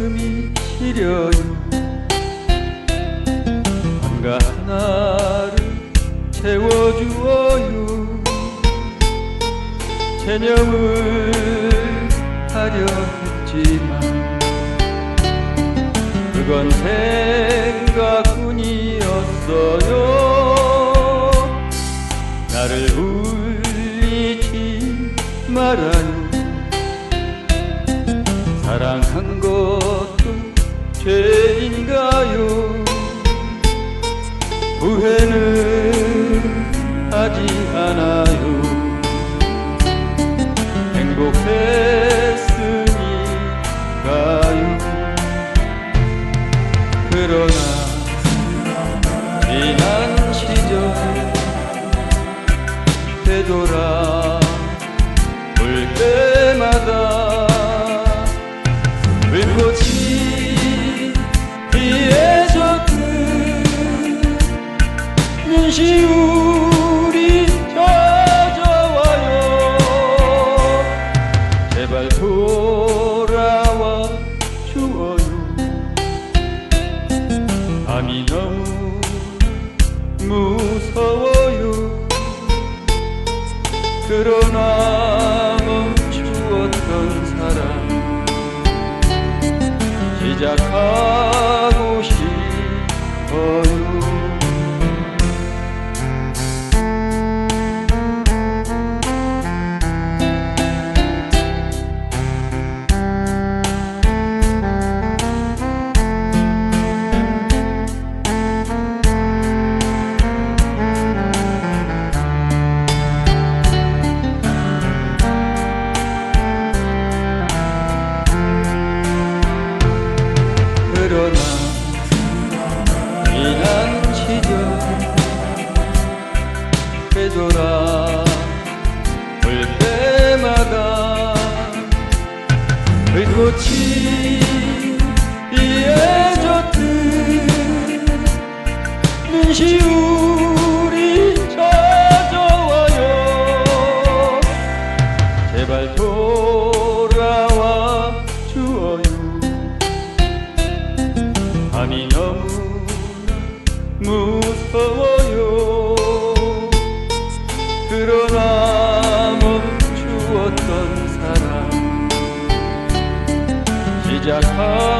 가슴이 시려요. 한가 하나를 채워주어요. 체념을 하려 했지만 그건 생각뿐이었어요. 나를 울리지 말아요 사랑한 것도 죄인가요? 후회는 하지 않아요. 행복했으니까요. 그러나 지난 시절 되돌아 볼 때마다 불꽃이 피해졌는 눈시울이 찾아와요 제발 돌아와 주어요 밤이 너무 무서워요 그러나 멈추었던 사랑 시 그러나 지난 시절 되돌아 볼 때마다 불꽃이 피해졌듯 눈시울이 찾아와요. 제발 돌 무서워요. 그러나 멈추었던 사랑. 시작하